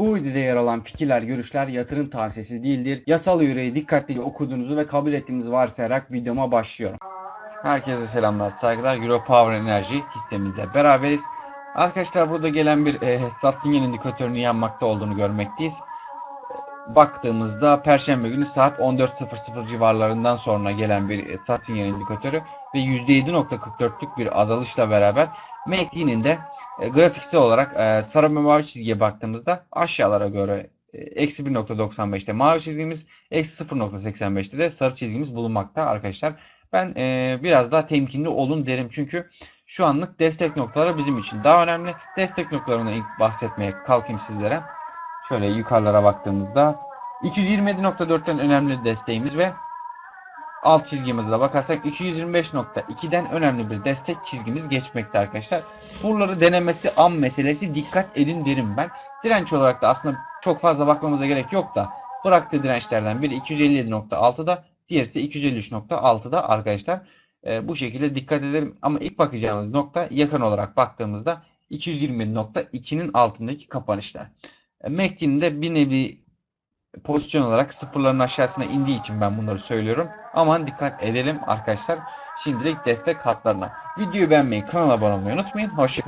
Bu videoda yer alan fikirler, görüşler yatırım tavsiyesi değildir. Yasal yüreği dikkatlice okuduğunuzu ve kabul ettiğinizi varsayarak videoma başlıyorum. Herkese selamlar, saygılar. Euro Power Energy hissemizle beraberiz. Arkadaşlar burada gelen bir e, sat sinyal indikatörünü yanmakta olduğunu görmekteyiz. E, Baktığımızda Perşembe günü saat 14.00 civarlarından sonra gelen bir e, sat sinyal indikatörü ve %7.44'lük bir azalışla beraber MACD'nin de e, grafiksel olarak e, sarı ve mavi çizgiye baktığımızda aşağılara göre e, eksi 1.95'te mavi çizgimiz, eksi 0.85'te de sarı çizgimiz bulunmakta arkadaşlar. Ben e, biraz daha temkinli olun derim çünkü şu anlık destek noktaları bizim için daha önemli. Destek noktalarından ilk bahsetmeye kalkayım sizlere. Şöyle yukarılara baktığımızda 227.4'ten önemli desteğimiz ve alt çizgimize bakarsak 225.2'den önemli bir destek çizgimiz geçmekte arkadaşlar. Buraları denemesi an meselesi dikkat edin derim ben. Direnç olarak da aslında çok fazla bakmamıza gerek yok da bıraktığı dirençlerden biri 257.6'da diğerisi 253.6'da arkadaşlar. E, bu şekilde dikkat edelim ama ilk bakacağımız nokta yakın olarak baktığımızda 220.2'nin altındaki kapanışlar. E, MACD'nin de bir nevi pozisyon olarak sıfırların aşağısına indiği için ben bunları söylüyorum. Aman dikkat edelim arkadaşlar. Şimdilik destek hatlarına. Videoyu beğenmeyi, kanala abone olmayı unutmayın. Hoşçakalın.